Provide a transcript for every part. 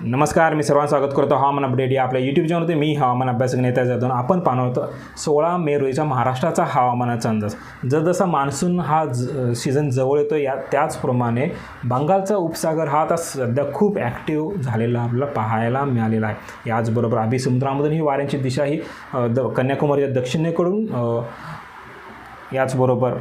नमस्कार मी सर्वांचं स्वागत करतो. हवामान अपडेट या आपल्या यूट्यूब चॅनलवरती मी हवामान अभ्यासक नेत्या जातो आपण पाहणार होतो सोळा मे रोजीचा महाराष्ट्राचा हवामानाचा अंदाज. जसजसा मान्सून हा ज सीझन जवळ येतो या त्याचप्रमाणे बंगालचा उपसागर हा आता सध्या खूप ॲक्टिव्ह झालेला आपल्याला पाहायला मिळालेला आहे. याचबरोबर अभिसमुद्रामधून ही वाऱ्यांची दिशा ही द कन्याकुमारीच्या दक्षिणेकडून याचबरोबर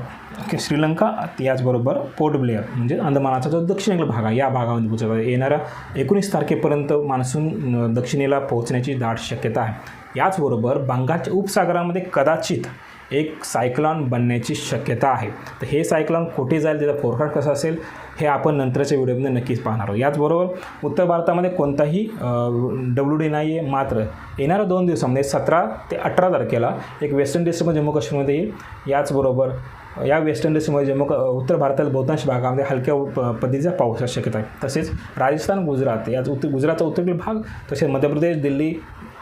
श्रीलंका याचबरोबर पोर्ट ब्लेअर म्हणजे अंदमानाचा जो दक्षिणेकडील भाग आहे या भागामध्ये पोहोचत आहे येणाऱ्या एकोणीस तारखेपर्यंत मान्सून दक्षिणेला पोहोचण्याची दाट शक्यता आहे. याचबरोबर बंगालच्या उपसागरामध्ये कदाचित एक सायक्लॉन बनण्याची शक्यता आहे. तर हे सायक्लॉन कुठे जाईल त्याचा फोरकास्ट कसा असेल हे आपण नंतरच्या व्हिडिओमध्ये नक्कीच पाहणार आहोत. याचबरोबर उत्तर भारतामध्ये कोणताही डब्ल्यू डी नाही आहे मात्र येणाऱ्या दोन दिवसामध्ये सतरा ते अठरा तारखेला एक वेस्टर्न इंडिजमध्ये जम्मू काश्मीरमध्ये येईल. याचबरोबर या वेस्टर्न डिस्ट्रिक्टमध्ये जम्मू उत्तर भारतातील बहुतांश भागामध्ये हलक्या प- पद्धतीचा पावसाची शक्यता आहे. तसेच राजस्थान गुजरात याच उत्तर गुजरातचा उत्तरेकडील भाग तसेच मध्य प्रदेश दिल्ली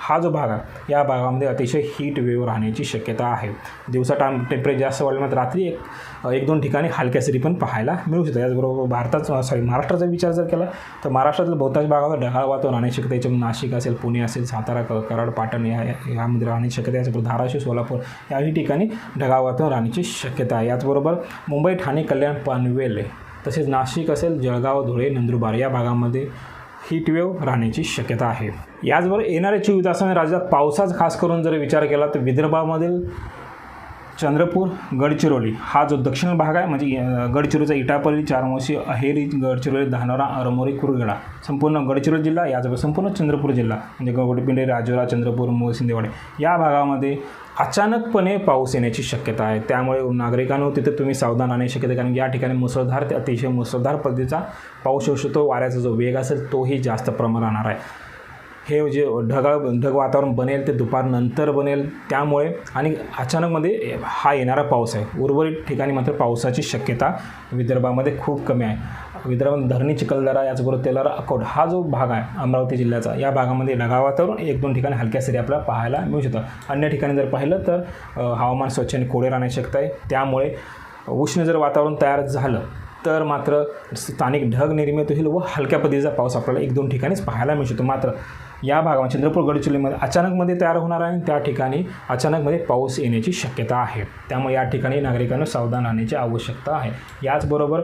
हा जो भाग आहे या भागामध्ये अतिशय हीट वेव्ह राहण्याची शक्यता आहे. दिवसा टाम टेम्परेचर जास्त वाढलं मात्र रात्री एक एक दोन ठिकाणी हलक्या सरी पण पाहायला मिळू शकतं याचबरोबर भारतात सॉरी महाराष्ट्राचा विचार जर केला तर महाराष्ट्रातील बहुतांश भागावर ढगाळ वातावरण राहण्याची शक्यता याच्यामध्ये नाशिक असेल पुणे असेल सातारा क- कराड पाटण या यामध्ये राहण्याची शक्यता याचबरोबर धाराशिव सोलापूर याही ठिकाणी ढगाळ वातावरण राहण्याची शक्यता आहे. याचबरोबर मुंबई ठाणे कल्याण पनवेल तसेच नाशिक असेल जळगाव धुळे नंदुरबार या भागामध्ये हीटवेव्ह राहण्याची शक्यता आहे. याचबरोबर येणाऱ्या चोवीस तासांनी राज्यात पावसाचा खास करून जर विचार केला तर विदर्भामधील चंद्रपूर गडचिरोली. हा जो दक्षिण भाग आहे म्हणजे गडचिरोलीचा इटापल्ली चारमोशी अहेरी गडचिरोली धानोरा अरमोरी कुरगडा. संपूर्ण गडचिरोली जिल्हा याचबरोबर संपूर्ण चंद्रपूर जिल्हा म्हणजे गवडपिंडी राजोरा चंद्रपूर मूळ सिंदेवाडे या भागामध्ये अचानकपणे पाऊस येण्याची शक्यता आहे. त्यामुळे नागरिकांनो तिथे तुम्ही सावधान राहण्याची शक्यता कारण या ठिकाणी मुसळधार ते अतिशय मुसळधार पद्धतीचा पाऊस येऊ शकतो. वाऱ्याचा जो वेग असेल तोही जास्त प्रमाणात राहणार आहे. हे जे ढगाळ ढग वातावरण बनेल ते दुपारनंतर बनेल. त्यामुळे आणि अचानकमध्ये हा येणारा पाऊस आहे. उर्वरित ठिकाणी मात्र पावसाची शक्यता विदर्भामध्ये खूप कमी आहे. विदर्भामध्ये धरणी चिखलदरा याचबरोबर तेलारा अकोट हा जो भाग आहे अमरावती जिल्ह्याचा या भागामध्ये ढगाळ वातावरण एक दोन ठिकाणी हलक्या सरी आपल्याला पाहायला मिळू शकतं अन्य ठिकाणी जर पाहिलं तर हवामान स्वच्छ आणि कोडे राहण्याची शक्यता आहे. त्यामुळे उष्ण जर वातावरण तयार झालं तर मात्र स्थानिक ढग निर्मित होईल व हलक्या पद्धतीचा पाऊस आपल्याला एक दोन ठिकाणीच पाहायला मिळू शकतो. मात्र या भागामध्ये चंद्रपूर गडचिरोलीमध्ये अचानकमध्ये तयार होणार आहे. आणि त्या ठिकाणी अचानकमध्ये पाऊस येण्याची शक्यता आहे. त्यामुळे या ठिकाणी नागरिकांना सावधान राहण्याची आवश्यकता आहे. याचबरोबर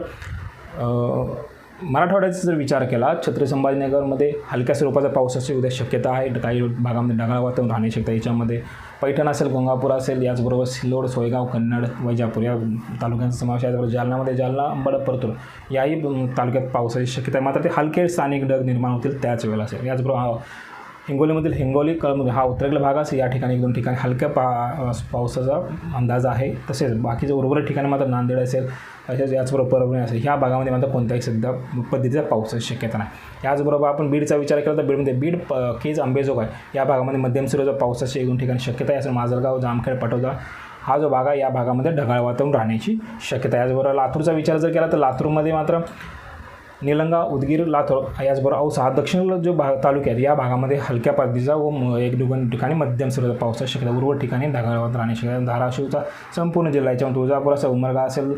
मराठवाड्याचा जर विचार केला छत्रपती संभाजीनगरमध्ये हलक्या स्वरूपाचा पावसाची उद्या शक्यता आहे. काही भागामध्ये ढगाळ वातावरण राहण्याची शक्यता याच्यामध्ये पैठण असेल गंगापूर असेल याचबरोबर सिल्लोड सोयगाव कन्नड वैजापूर या तालुक्यांचा समावेश आहे. त्याबरोबर जालनामध्ये जालना अंबड परतूर याही तालुक्यात पावसाची शक्यता आहे. मात्र ते हलके स्थानिक ढग निर्माण होतील त्याच वेळेला असेल. याचबरोबर हिंगोलीमधील हिंगोली कळमध्ये म्हणजे हा उत्तरेकडील भाग असेल या ठिकाणी एक दोन ठिकाणी. हलक्या पा पावसाचा अंदाज आहे. तसेच बाकीचे उर्वरित ठिकाणी मात्र नांदेड असेल तसेच याचबरोबर परभणी असेल. ह्या भागामध्ये मात्र कोणत्याही सध्या पद्धतीचा पावसाची शक्यता नाही. याचबरोबर आपण बीडचा विचार केला तर बीडमध्ये बीड प- केज आंबेजोगाई या भागामध्ये मध्यम स्वरूपाचा पावसाची एक दोन ठिकाणी शक्यता आहे असं माजलगाव जामखेड पटोदा हा जो भाग आहे या भागामध्ये ढगाळ वातावरण राहण्याची शक्यता आहे. याचबरोबर लातूरचा विचार जर केला तर लातूरमध्ये मात्र निलंगा उदगीर लातूर याचबरोबर औसा हा दक्षिण जो भाग तालुक्यात या भागामध्ये हलक्या पद्धतीचा व एक दोन ठिकाणी मध्यम स्वरूपाचा पावसाची शक्यता उर्वरित ठिकाणी ढगाळवात राहण्याची शक्यता धाराशिवचा संपूर्ण जिल्हा याच्यामध्ये तुळजापूर असेल उमरगा असेल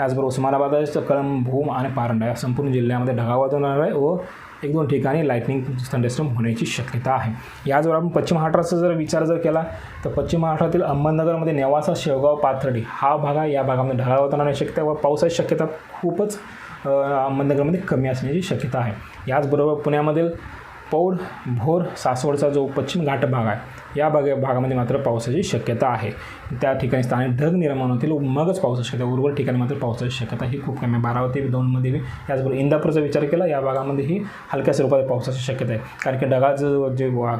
याचबरोबर उस्मानाबाद कळम भूम आणि पारंडा या संपूर्ण जिल्ह्यामध्ये ढगाळ राहणार आहे व एक दोन ठिकाणी लाईटनिंग थंडरस्टॉर्म होण्याची शक्यता आहे. याचबरोबर आपण पश्चिम महाराष्ट्राचा जर विचार जर केला तर पश्चिम महाराष्ट्रातील अहमदनगरमध्ये नेवासा शेवगाव पाथर्डी हा भाग आहे. या भागामध्ये ढगाळ राहण्याची शक्यता व पावसाची शक्यता खूपच अहमदनगरमध्ये कमी असण्याची शक्यता आहे. याचबरोबर पुण्यामधील पौड भोर सासवडचा जो पश्चिम घाट भाग आहे या भाग भागामध्ये मात्र पावसाची शक्यता आहे. त्या ठिकाणी स्थानिक ढग निर्माण होतील मगच पावसाची शक्यता उर्वरित ठिकाणी मात्र पावसाची शक्यता ही खूप कमी आहे. बारावती दोनमध्ये बी याचबरोबर इंदापूरचा विचार केला या भागामध्येही हलक्या स्वरूपात पावसाची शक्यता आहे. कारण की ढगाचं जे वा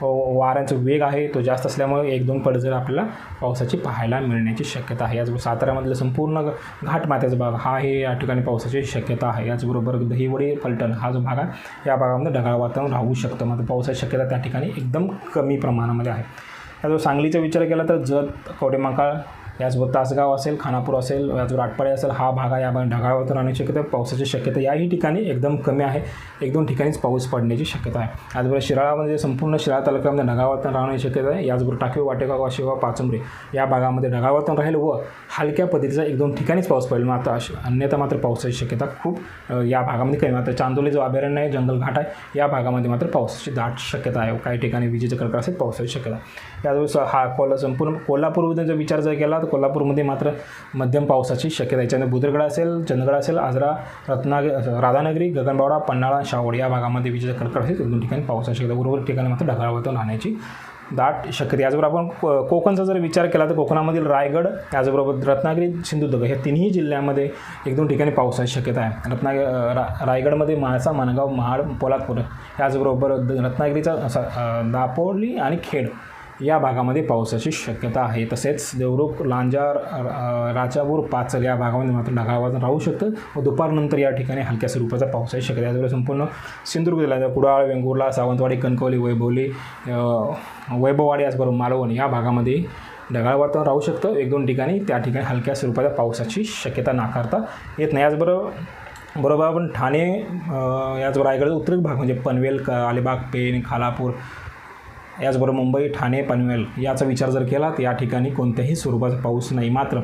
वाऱ्यांचा वेग आहे तो जास्त असल्यामुळे एक दोन पडझर आपल्याला पावसाची पाहायला मिळण्याची शक्यता आहे. याचबरोबर साताऱ्यामधलं संपूर्ण घाटमात्याचा भाग हा हे या ठिकाणी पावसाची शक्यता आहे. याचबरोबर दहिवडी पलटण हा जो भाग आहे या भागामध्ये ढगाळ वातावरण राहू शकतं. मात्र पावसाची शक्यता त्या ठिकाणी एकदम कमी प्रमाणामध्ये आहे. याचबरोबर सांगलीचा विचार केला तर जत कवडेमाकाळ याचबरोबर तासगाव असेल खानापूर असेल याचबरोबर आटपाडे असेल हा भाग आहे. या भागात ढगाळवातावरण राहण्याची शक्यता पावसाची शक्यता याही ठिकाणी एकदम कमी आहे. एक दोन ठिकाणीच पाऊस पडण्याची शक्यता आहे. याचबरोबर शिराळामध्ये संपूर्ण शिराळा तालुक्यामध्ये ढगाळवातावरण राहण्याची शक्यता आहे. याचबरोबर टाकवी वाटेगाव शिवा पाचुंबरे या भागामध्ये ढगाळवातावरण राहील व हलक्या पद्धतीचा एक दोन ठिकाणीच पाऊस पडेल. मात्र अश- अन्यथा मात्र पावसाची शक्यता खूप या भागामध्ये कमी मात्र चांदोली जो अभयारण्य आहे जंगल घाट आहे या भागामध्ये मात्र पावसाची दाट शक्यता आहे. काही ठिकाणी विजेचे कडकड असेल पावसाची शक्यता याचबरोबर हा कोल्हा संपूर्ण कोल्हापूर जर विचार जर केला तर कोल्हापूरमध्ये मात्र मध्यम पावसाची शक्यता आहे. याच्यामध्ये बुदरगड असेल चंदगड असेल आजरा रत्नागिरी राधानगरी गगनबावडा पन्हाळा शावड या भागामध्ये विजेचा कडकड असेल दोन ठिकाणी पावसाची शक्यता उर्वरित ठिकाणी मात्र ढगाळ वातावरण राहण्याची दाट शक्यता याचबरोबर आपण को- कोकणचा जर विचार केला तर कोकणामधील रायगड याचबरोबर रत्नागिरी सिंधुदुर्ग ह्या तिन्ही जिल्ह्यामध्ये एक दोन ठिकाणी पावसाची शक्यता आहे. रत्नागिरी रा रायगडमध्ये माळसा माणगाव महाड पोलादपूर याचबरोबर द- रत्नागिरीचा असा दापोली आणि खेड या भागामध्ये पावसाची शक्यता आहे. तसेच देवरुख लांजार राजापूर पाचल या भागामध्ये मात्र ढगाळ राहू शकतं व दुपारनंतर या ठिकाणी हलक्या स्वरूपाचा पावसाची शक्यता आहे. याचबरोबर संपूर्ण सिंधुदुर्ग जिल्ह्याचा कुडाळ वेंगुर्ला सावंतवाडी कणकवली वैभवली वैभववाडी याचबरोबर मालवण या भागामध्ये ढगाळ वातावरण राहू शकतं. एक दोन ठिकाणी त्या ठिकाणी हलक्या स्वरूपाच्या पावसाची शक्यता नाकारता येत नाही. याचबरोबर बरोबर आपण ठाणे याचबरोबर रायगड उत्तर भाग म्हणजे पनवेल क अलिबाग पेण खालापूर याचबरोबर मुंबई ठाणे पनवेल याचा विचार जर केला तर या ठिकाणी कोणत्याही स्वरूपाचा पाऊस नाही मात्र.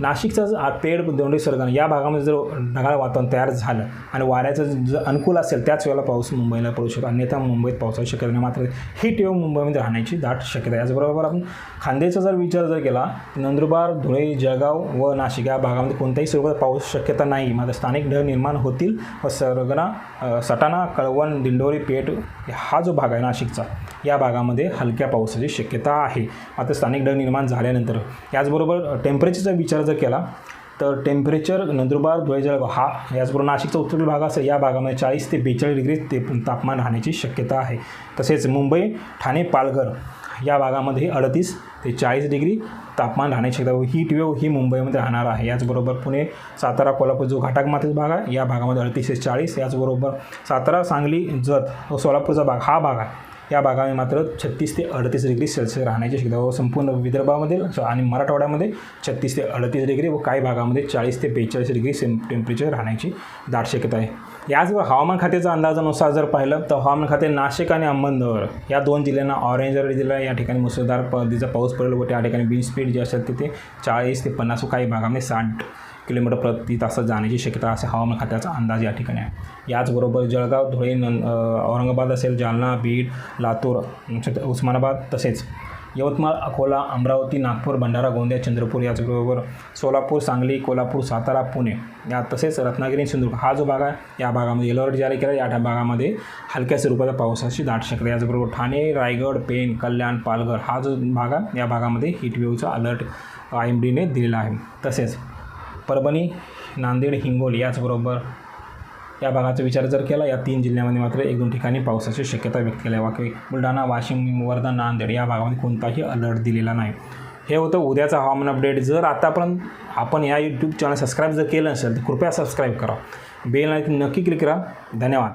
नाशिकचा पेड दोंडे या भागामध्ये जर ढगाळ वातावरण तयार झालं आणि वाऱ्याचं जर अनुकूल असेल त्याच वेळेला पाऊस मुंबईला पडू शकतो. अन्यथा मुंबईत पावसाची शक्यता नाही. मात्र ही टेव मुंबईमध्ये राहण्याची दाट शक्यता आहे. याचबरोबर आपण खांद्याचा जर विचार जर केला तर नंदुरबार धुळे जळगाव व नाशिक या भागामध्ये कोणत्याही स्वरूपात पाऊस शक्यता नाही. मात्र स्थानिक ढग निर्माण होतील व सरगणा सटाणा कळवण दिंडोरी पेठ हा जो भाग आहे नाशिकचा या भागामध्ये हलक्या पावसाची शक्यता आहे. मात्र स्थानिक ढग निर्माण झाल्यानंतर याचबरोबर टेम्परेचरचा विचार जर केला तर टेम्परेचर नंदुरबार धुळे जळगाव हा याचबरोबर नाशिकचा उत्तरेकडील भाग असेल या भागामध्ये चाळीस ते बेचाळीस डिग्री ते तापमान राहण्याची शक्यता आहे. तसेच मुंबई ठाणे पालघर या भागामध्ये अडतीस ते चाळीस डिग्री तापमान राहण्याची शक्यता हीट वेव ही मुंबईमध्ये राहणार आहे. याचबरोबर पुणे सातारा कोल्हापूर जो घाटाकमातीचा भाग आहे या भागामध्ये अडतीस ते चाळीस याचबरोबर सातारा सांगली जत व सोलापूरचा भाग हा भाग आहे. या भागामध्ये मात्र छत्तीस ते अडतीस डिग्री सेल्सिअस राहण्याची शक्यता व संपूर्ण विदर्भामध्ये आणि मराठवाड्यामध्ये छत्तीस ते अडतीस डिग्री व काही भागामध्ये चाळीस ते बेचाळीस डिग्री सेम टेम्परेचर राहण्याची दाट शक्यता आहे. याचबरोबर हवामान खात्याच्या अंदाजानुसार जर पाहिलं तर हवामान खाते नाशिक आणि अहमदनगर या दोन जिल्ह्यांना ऑरेंज अलर्ट दिला या ठिकाणी मुसळधार पद्धतीचा पाऊस पडेल व त्या ठिकाणी बीन स्पीड जे असेल तिथे चाळीस ते पन्नास व काही भागामध्ये साठ किलोमीटर प्रति तासात जाण्याची शक्यता असे हवामान खात्याचा अंदाज या ठिकाणी आहे. याचबरोबर जळगाव धुळे नं औरंगाबाद असेल जालना बीड लातूर उस्मानाबाद तसेच यवतमाळ अकोला अमरावती नागपूर भंडारा गोंदिया चंद्रपूर याचबरोबर सोलापूर सांगली कोल्हापूर सातारा पुणे या तसेच रत्नागिरी सिंधुदुर्ग हा जो भाग आहे या भागामध्ये येलो अलर्ट जारी केला या भागामध्ये हलक्या स्वरूपाच्या पावसाची दाट शक्यता याचबरोबर ठाणे रायगड पेण कल्याण पालघर हा जो भाग आहे या भागामध्ये हीट वेव्हचा अलर्ट आय एम डीने दिलेला आहे. तसेच परभणी नांदेड हिंगोली याचबरोबर या भागाचा विचार जर केला या तीन जिल्ह्यामध्ये मात्र एक दोन ठिकाणी पावसाची शक्यता व्यक्त केली आहे. बुलढाणा वाशिम वर्धा नांदेड या भागामध्ये कोणताही अलर्ट दिलेला नाही. हे होतं उद्याचं हवामान अपडेट जर आतापर्यंत आपण या यूट्यूब चॅनल सबस्क्राईब जर केलं नसेल तर कृपया सबस्क्राईब करा. बेल नक्की क्लिक करा. धन्यवाद.